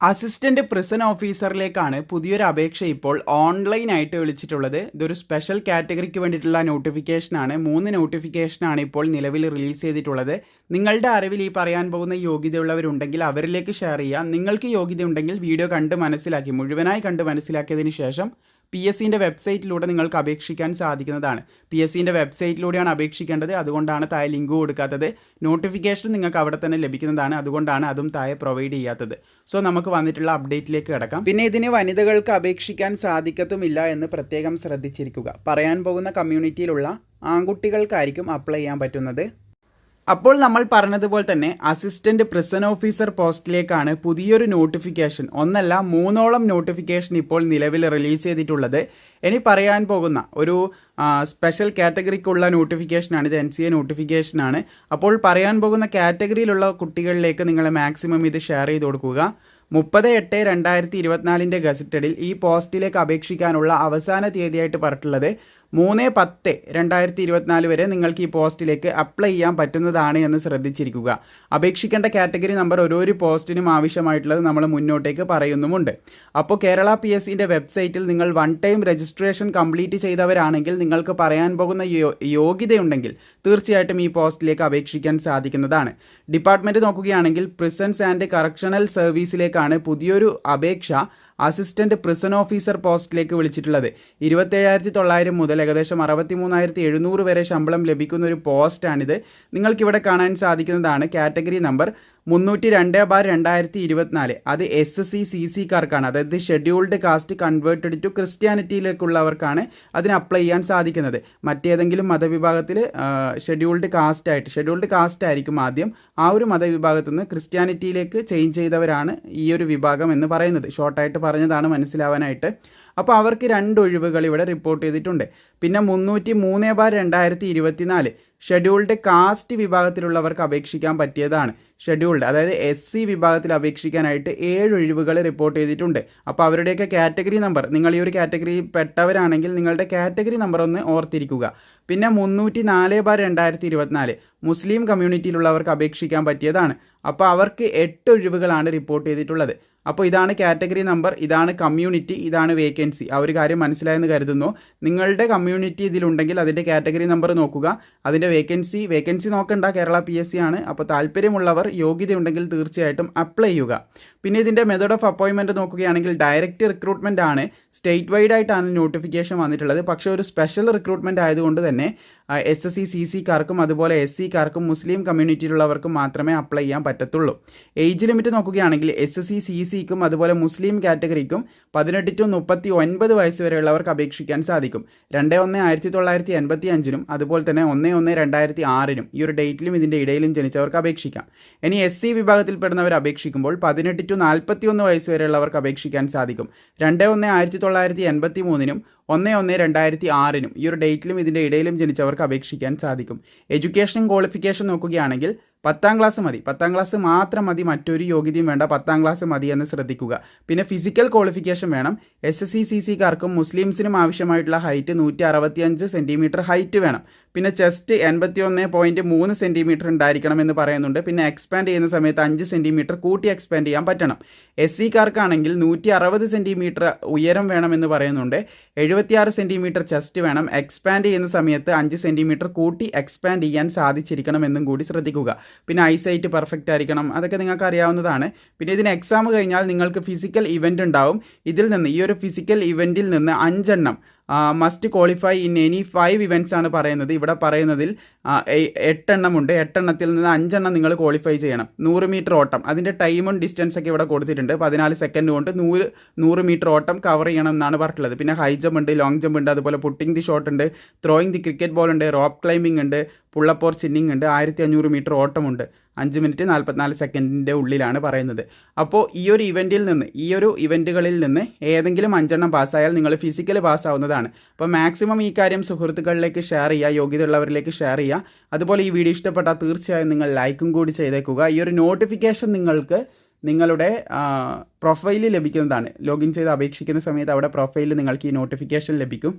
Assistant prison ഓഫീസറിലേക്കാണ് പുതിയൊരു അപേക്ഷ ഇപ്പോൾ ഓൺലൈനായിട്ട് വിളിച്ചിട്ടുള്ളത്. ഇതൊരു സ്പെഷ്യൽ കാറ്റഗറിക്ക് വേണ്ടിയിട്ടുള്ള നോട്ടിഫിക്കേഷനാണ്. മൂന്ന് നോട്ടിഫിക്കേഷനാണ് ഇപ്പോൾ നിലവിൽ റിലീസ് ചെയ്തിട്ടുള്ളത്. നിങ്ങളുടെ അറിവിൽ ഈ പറയാൻ പോകുന്ന യോഗ്യതയുള്ളവരുണ്ടെങ്കിൽ അവരിലേക്ക് ഷെയർ ചെയ്യുക. നിങ്ങൾക്ക് യോഗ്യത ഉണ്ടെങ്കിൽ വീഡിയോ കണ്ട് മനസ്സിലാക്കി മുഴുവനായി കണ്ട് മനസ്സിലാക്കിയതിന് ശേഷം പി എസ് സിന്റെ വെബ്സൈറ്റിലൂടെ നിങ്ങൾക്ക് അപേക്ഷിക്കാൻ സാധിക്കുന്നതാണ്. പി എസ് സിന്റെ വെബ്സൈറ്റിലൂടെയാണ് അപേക്ഷിക്കേണ്ടത്. അതുകൊണ്ടാണ് താഴെ ലിങ്ക് കൊടുക്കാത്തത്. നോട്ടിഫിക്കേഷൻ നിങ്ങൾക്ക് അവിടെ തന്നെ ലഭിക്കുന്നതാണ്. അതുകൊണ്ടാണ് അതും താഴെ പ്രൊവൈഡ് ചെയ്യാത്തത്. സോ നമുക്ക് വന്നിട്ടുള്ള അപ്ഡേറ്റിലേക്ക് കിടക്കാം. പിന്നെ ഇതിന് വനിതകൾക്ക് അപേക്ഷിക്കാൻ സാധിക്കത്തുമില്ല എന്ന് പ്രത്യേകം ശ്രദ്ധിച്ചിരിക്കുക. പറയാൻ പോകുന്ന കമ്മ്യൂണിറ്റിയിലുള്ള ആൺകുട്ടികൾക്കായിരിക്കും അപ്ലൈ ചെയ്യാൻ പറ്റുന്നത്. അപ്പോൾ നമ്മൾ പറഞ്ഞതുപോലെ തന്നെ അസിസ്റ്റന്റ് പ്രിസൺ ഓഫീസർ പോസ്റ്റിലേക്കാണ് പുതിയൊരു നോട്ടിഫിക്കേഷൻ ഒന്നല്ല മൂന്നോളം നോട്ടിഫിക്കേഷൻ ഇപ്പോൾ നിലവിൽ റിലീസ് ചെയ്തിട്ടുള്ളത്. ഇനി പറയാൻ പോകുന്ന ഒരു സ്പെഷ്യൽ കാറ്റഗറിക്കുള്ള നോട്ടിഫിക്കേഷനാണ് ഇത് എൻ സി എ നോട്ടിഫിക്കേഷനാണ് അപ്പോൾ പറയാൻ പോകുന്ന കാറ്റഗറിയിലുള്ള കുട്ടികളിലേക്ക് നിങ്ങൾ മാക്സിമം ഇത് ഷെയർ ചെയ്ത് കൊടുക്കുക. മുപ്പത് എട്ട് രണ്ടായിരത്തി ഇരുപത്തിനാലിന്റെ ഗസറ്റഡിൽ ഈ പോസ്റ്റിലേക്ക് അപേക്ഷിക്കാനുള്ള അവസാന തീയതിയായിട്ട് പറഞ്ഞിട്ടുള്ളത് മൂന്ന് പത്ത് രണ്ടായിരത്തി ഇരുപത്തിനാല് വരെ നിങ്ങൾക്ക് ഈ പോസ്റ്റിലേക്ക് അപ്ലൈ ചെയ്യാൻ പറ്റുന്നതാണ് എന്ന് ശ്രദ്ധിച്ചിരിക്കുക. അപേക്ഷിക്കേണ്ട കാറ്റഗറി നമ്പർ ഓരോരു പോസ്റ്റിനും ആവശ്യമായിട്ടുള്ളത് നമ്മൾ മുന്നോട്ടേക്ക് പറയുന്നുമുണ്ട്. അപ്പോൾ കേരള പി എസ് സിന്റെ വെബ്സൈറ്റിൽ നിങ്ങൾ വൺ ടൈം രജിസ്ട്രേഷൻ കംപ്ലീറ്റ് ചെയ്തവരാണെങ്കിൽ നിങ്ങൾക്ക് പറയാൻ പോകുന്ന യോഗ്യതയുണ്ടെങ്കിൽ തീർച്ചയായിട്ടും ഈ പോസ്റ്റിലേക്ക് അപേക്ഷിക്കാൻ സാധിക്കുന്നതാണ്. ഡിപ്പാർട്ട്മെന്റ് നോക്കുകയാണെങ്കിൽ പ്രിസൻസ് ആൻഡ് കറക്ഷണൽ സർവീസിലേക്കാണ് പുതിയൊരു അപേക്ഷ അസിസ്റ്റന്റ് പ്രിസൺ ഓഫീസർ പോസ്റ്റിലേക്ക് വിളിച്ചിട്ടുള്ളത്. ഇരുപത്തേഴായിരത്തി തൊള്ളായിരം മുതൽ ഏകദേശം അറുപത്തി മൂന്നായിരത്തി എഴുന്നൂറ് വരെ ശമ്പളം ലഭിക്കുന്ന ഒരു പോസ്റ്റാണിത്. നിങ്ങൾക്കിവിടെ കാണാൻ സാധിക്കുന്നതാണ് കാറ്റഗറി നമ്പർ. മുന്നൂറ്റി രണ്ട് ബാർ രണ്ടായിരത്തി ഇരുപത്തിനാല് അത് എസ് സി സി സിക്കാർക്കാണ് അതായത് ഷെഡ്യൂൾഡ് കാസ്റ്റ് കൺവേർട്ടഡ് ടു ക്രിസ്ത്യാനിറ്റിയിലേക്കുള്ളവർക്കാണ് അതിന് അപ്ലൈ ചെയ്യാൻ സാധിക്കുന്നത്. മറ്റേതെങ്കിലും മതവിഭാഗത്തിൽ ഷെഡ്യൂൾഡ് കാസ്റ്റ് ആയിട്ട് ഷെഡ്യൂൾഡ് കാസ്റ്റ് ആയിരിക്കും ആദ്യം. ആ ഒരു മതവിഭാഗത്തു നിന്ന് ക്രിസ്ത്യാനിറ്റിയിലേക്ക് ചേഞ്ച് ചെയ്തവരാണ് ഈ ഒരു വിഭാഗം എന്ന് പറയുന്നത്. ഷോർട്ടായിട്ട് പറഞ്ഞതാണ് മനസ്സിലാവാനായിട്ട്. അപ്പോൾ അവർക്ക് രണ്ട് ഒഴിവുകൾ ഇവിടെ റിപ്പോർട്ട് ചെയ്തിട്ടുണ്ട്. പിന്നെ മുന്നൂറ്റി മൂന്ന് ബാർ രണ്ടായിരത്തി ഇരുപത്തിനാല് ഷെഡ്യൂൾഡ് കാസ്റ്റ് വിഭാഗത്തിലുള്ളവർക്ക് അപേക്ഷിക്കാൻ പറ്റിയതാണ്. ഷെഡ്യൂൾഡ് അതായത് എസ് സി വിഭാഗത്തിൽ അപേക്ഷിക്കാനായിട്ട് ഏഴ് ഒഴിവുകൾ റിപ്പോർട്ട് ചെയ്തിട്ടുണ്ട്. അപ്പോൾ അവരുടെയൊക്കെ കാറ്റഗറി നമ്പർ നിങ്ങൾ ഈ ഒരു കാറ്റഗറി പെട്ടവരാണെങ്കിൽ നിങ്ങളുടെ കാറ്റഗറി നമ്പർ ഒന്ന് ഓർത്തിരിക്കുക. പിന്നെ മുന്നൂറ്റി നാല് ബാർ രണ്ടായിരത്തി ഇരുപത്തിനാല് മുസ്ലിം കമ്മ്യൂണിറ്റിയിലുള്ളവർക്ക് അപേക്ഷിക്കാൻ പറ്റിയതാണ്. അപ്പോൾ അവർക്ക് എട്ട് ഒഴിവുകളാണ് റിപ്പോർട്ട് ചെയ്തിട്ടുള്ളത്. അപ്പോൾ ഇതാണ് കാറ്റഗറി നമ്പർ ഇതാണ് കമ്മ്യൂണിറ്റി ഇതാണ് വേക്കൻസി. ആ ഒരു കാര്യം മനസ്സിലായെന്ന് കരുതുന്നു. നിങ്ങളുടെ കമ്മ്യൂണിറ്റി ഇതിലുണ്ടെങ്കിൽ അതിന്റെ കാറ്റഗറി നമ്പർ നോക്കുക. അതിന്റെ വേക്കൻസി വേക്കൻസി നോക്കണ്ട കേരള പി എസ് സി ആണ്. അപ്പോൾ താല്പര്യമുള്ളവർ യോഗ്യതയുണ്ടെങ്കിൽ തീർച്ചയായിട്ടും അപ്ലൈ ചെയ്യുക. പിന്നെ ഇതിന്റെ മെത്തേഡ് ഓഫ് അപ്പോയിൻമെന്റ് നോക്കുകയാണെങ്കിൽ ഡയറക്റ്റ് റിക്രൂട്ട്മെന്റ് ആണ്. സ്റ്റേറ്റ് വൈഡ് ആയിട്ടാണ് നോട്ടിഫിക്കേഷൻ വന്നിട്ടുള്ളത്. പക്ഷേ ഒരു സ്പെഷ്യൽ റിക്രൂട്ട്മെന്റ് ആയതുകൊണ്ട് തന്നെ എസ് എസ് സി സി സിക്കാർക്കും അതുപോലെ എസ് സിക്കാർക്കും മുസ്ലിം കമ്മ്യൂണിറ്റിയിലുള്ളവർക്കും മാത്രമേ അപ്ലൈ ചെയ്യാൻ പറ്റത്തുള്ളൂ. ഏജ് ലിമിറ്റ് നോക്കുകയാണെങ്കിൽ എസ് എസ് സി സി സിക്കും അതുപോലെ മുസ്ലിം കാറ്റഗറിക്കും പതിനെട്ട് ടു മുപ്പത്തി ഒൻപത് വയസ്സ് വരെയുള്ളവർക്ക് അപേക്ഷിക്കാൻ സാധിക്കും. രണ്ട് ഒന്ന് ആയിരത്തി തൊള്ളായിരത്തി എൺപത്തി അഞ്ചിനും അതുപോലെ തന്നെ ഒന്ന് ഒന്ന് രണ്ടായിരത്തി ആറിനും ഈ ഒരു ഡേറ്റിലും ഇതിന്റെ ഇടയിലും ജനിച്ചവർക്ക് അപേക്ഷിക്കാം. ഇനി എസ് സി വിഭാഗത്തിൽപ്പെടുന്നവർ അപേക്ഷിക്കുമ്പോൾ പതിനെട്ട് ടു നാൽപ്പത്തി ഒന്ന് വയസ്സ് വരെയുള്ളവർക്ക് അപേക്ഷിക്കാൻ സാധിക്കും. രണ്ട് ഒന്ന് ആയിരത്തി തൊള്ളായിരത്തി എൺപത്തി മൂന്നിനും ഒന്ന് ഒന്ന് രണ്ടായിരത്തി ആറിനും ഈ ഒരു ഡേറ്റിലും ഇതിന്റെ ഇടയിലും ജനിച്ചവർക്ക് അപേക്ഷിക്കാൻ സാധിക്കും. എഡ്യൂക്കേഷൻ ക്വാളിഫിക്കേഷൻ നോക്കുകയാണെങ്കിൽ പത്താം ക്ലാസ് മതി. പത്താം ക്ലാസ് മാത്രം മതി. മറ്റൊരു യോഗ്യതയും വേണ്ട. പത്താം ക്ലാസ് മതി എന്ന് ശ്രദ്ധിക്കുക. പിന്നെ ഫിസിക്കൽ ക്വാളിഫിക്കേഷൻ വേണം. എസ് എസ് സി സി സിക്കാർക്കും മുസ്ലിംസിനും ആവശ്യമായിട്ടുള്ള ഹൈറ്റ് നൂറ്റി അറുപത്തിയഞ്ച് സെന്റിമീറ്റർ ഹൈറ്റ് വേണം. പിന്നെ ചെസ്റ്റ് എൺപത്തി ഒന്ന് പോയിന്റ് മൂന്ന് സെന്റിമീറ്റർ ഉണ്ടായിരിക്കണം എന്ന് പറയുന്നുണ്ട്. പിന്നെ എക്സ്പാൻഡ് ചെയ്യുന്ന സമയത്ത് അഞ്ച് സെന്റിമീറ്റർ കൂട്ടി എക്സ്പാൻഡ് ചെയ്യാൻ പറ്റണം. എസ് കാർക്കാണെങ്കിൽ നൂറ്റി അറുപത് സെന്റിമീറ്റർ ഉയരം വേണമെന്ന് പറയുന്നുണ്ട്. എഴുപത്തിയാറ് സെന്റിമീറ്റർ ചെസ്റ്റ് വേണം. എക്സ്പാൻഡ് ചെയ്യുന്ന സമയത്ത് അഞ്ച് സെന്റിമീറ്റർ കൂട്ടി എക്സ്പാൻഡ് ചെയ്യാൻ സാധിച്ചിരിക്കണം എന്നും കൂടി ശ്രദ്ധിക്കുക. പിന്നെ ഐസൈറ്റ് പെർഫെക്റ്റ് ആയിരിക്കണം. അതൊക്കെ നിങ്ങൾക്ക് അറിയാവുന്നതാണ്. പിന്നെ ഇതിന് എക്സാം കഴിഞ്ഞാൽ നിങ്ങൾക്ക് ഫിസിക്കൽ ഇവന്റ് ഉണ്ടാവും. ഇതിൽ നിന്ന് ഈ ഒരു ഫിസിക്കൽ ഇവന്റിൽ നിന്ന് അഞ്ചെണ്ണം must qualify in any five events ആണ് പറയുന്നത്. ഇവിടെ പറയുന്നതിൽ എട്ടെണ്ണമുണ്ട് എട്ടെണ്ണത്തിൽ നിന്ന് അഞ്ചെണ്ണം നിങ്ങൾ ക്വാളിഫൈ ചെയ്യണം. നൂറ് മീറ്റർ ഓട്ടം. അതിന്റെ ടൈമും ഡിസ്റ്റൻസ് ഒക്കെ ഇവിടെ കൊടുത്തിട്ടുണ്ട്. പതിനാല് സെക്കൻഡ് കൊണ്ട് നൂറ് നൂറ് മീറ്റർ ഓട്ടം കവർ ചെയ്യണം എന്നാണ് പറഞ്ഞിട്ടുള്ളത്. പിന്നെ ഹൈ ജമ്പ് ഉണ്ട് ലോങ് ജമ്പ് ഉണ്ട് അതുപോലെ പുട്ടിംഗ് ദി ഷോട്ട് ഉണ്ട് ത്രോയിങ് ദി ക്രിക്കറ്റ് ബോൾ ഉണ്ട് റോപ്പ് ക്ലൈമ്പിംഗ് ഉണ്ട് പുള്ളപ്പോർ ചിന്നിങ് ഉണ്ട് ആയിരത്തി അഞ്ഞൂറ് മീറ്റർ ഓട്ടമുണ്ട് അഞ്ച് മിനിറ്റ് നാൽപ്പത്തിനാല് സെക്കൻഡിന്റെ ഉള്ളിലാണ് പറയുന്നത്. അപ്പോൾ ഈ ഒരു ഇവന്റിൽ നിന്ന് ഈ ഒരു ഇവന്റുകളിൽ നിന്ന് ഏതെങ്കിലും അഞ്ചെണ്ണം പാസ്സായാൽ നിങ്ങൾ ഫിസിക്കൽ പാസ്സാവുന്നതാണ് അപ്പോൾ മാക്സിമം ഈ കാര്യം സുഹൃത്തുക്കളിലേക്ക് ഷെയർ ചെയ്യുക യോഗ്യതയുള്ളവരിലേക്ക് ഷെയർ അതുപോലെ ഈ വീഡിയോ ഇഷ്ടപ്പെട്ടാൽ തീർച്ചയായും നിങ്ങൾ ലൈക്കും കൂടി ചെയ്തേക്കുക. ഈ ഒരു നോട്ടിഫിക്കേഷൻ നിങ്ങൾക്ക് നിങ്ങളുടെ പ്രൊഫൈലിൽ ലഭിക്കുന്നതാണ്. ലോഗിൻ ചെയ്ത് അപേക്ഷിക്കുന്ന സമയത്ത് അവിടെ പ്രൊഫൈലിൽ നിങ്ങൾക്ക് ഈ നോട്ടിഫിക്കേഷൻ ലഭിക്കും.